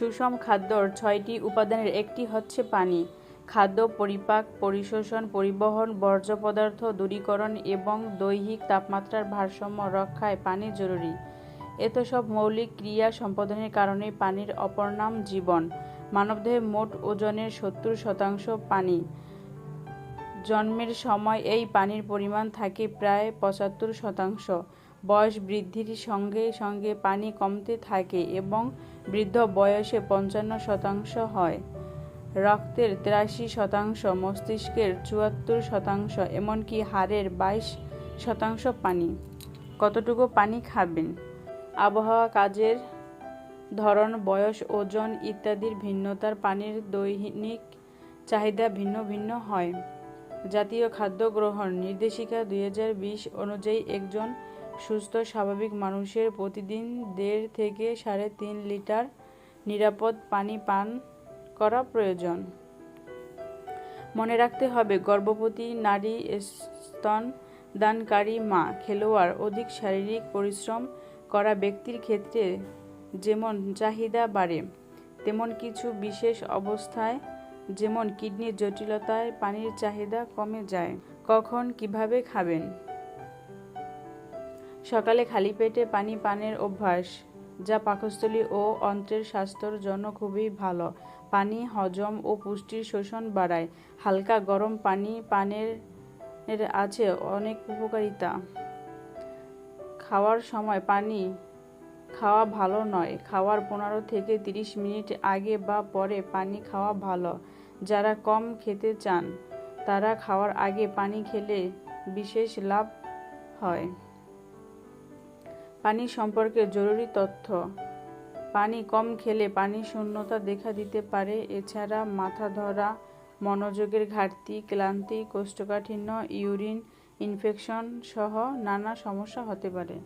সুষম খাদ্যর ছয়টি উপাদানের একটি হচ্ছে পানি। খাদ্য পরিপাক, পরিশোষণ, পরিবহন, বর্জ্য পদার্থ, দূরীকরণ এবং দৈহিক তাপমাত্রার ভারসাম্য রক্ষায় পানি জরুরি। এত সব মৌলিক ক্রিয়া সম্পাদনের কারণে পানির অপর নাম জীবন। মানবদেহে মোট ওজনের সত্তর শতাংশ পানি। জন্মের সময় এই পানির পরিমাণ থাকে প্রায় পঁচাত্তর শতাংশ। বয়স বৃদ্ধির সঙ্গে সঙ্গে পানি কমতে থাকে এবং বৃদ্ধ বয়সে পঞ্চান্ন শতাংশ হয়। রক্তের তিরাশি শতাংশ, মস্তিষ্কের চুয়াত্তর শতাংশ, এমনকি হাড়ের বাইশ শতাংশ পানি। কতটুকু পানি খাবেন? আবহাওয়া, কাজের ধরন, বয়স, ওজন ইত্যাদির ভিন্নতার পানির দৈনিক চাহিদা ভিন্ন ভিন্ন হয়। জাতীয় খাদ্য গ্রহণ নির্দেশিকা দুই হাজার বিশ অনুযায়ী একজন সুস্থ, স্বাভাবিক মানুষের প্রতিদিন দেড় থেকে সাড়ে তিন লিটার নিরাপদ পানি পান করা প্রয়োজন। মনে রাখতে হবে, গর্ভবতী নারী স্তন দানকারী মা, খেলোয়াড় অধিক শারীরিক পরিশ্রম করা ব্যক্তির ক্ষেত্রে যেমন চাহিদা বাড়ে, তেমন কিছু বিশেষ অবস্থায় যেমন কিডনির জটিলতায় পানির চাহিদা কমে যায়। কখন কীভাবে খাবেন? সকালে খালি পেটে পানি পানের অভ্যাস, যা পাকস্থলী ও অন্ত্রের স্বাস্থ্যের জন্য খুবই ভালো। পানি, হজম ও পুষ্টির শোষণ বাড়ায়। হালকা গরম পানি পানের আছে অনেক উপকারিতা। খাওয়ার সময় পানি খাওয়া ভালো নয়। খাওয়ার পনেরো থেকে তিরিশ মিনিট আগে বা পরে পানি খাওয়া ভালো। যারা কম খেতে চান, তারা খাওয়ার আগে পানি খেলে বিশেষ লাভ হয়। পানি সম্পর্কে জরুরি তথ্য। পানি কম খেলে পানি শূন্যতা দেখা দিতে পারে। এছাড়া মাথা ধরা, মনোযোগের ঘাটতি, ক্লান্তি, কোষ্ঠকাঠিন্য, ইউরিন ইনফেকশন সহ নানা সমস্যা হতে পারে।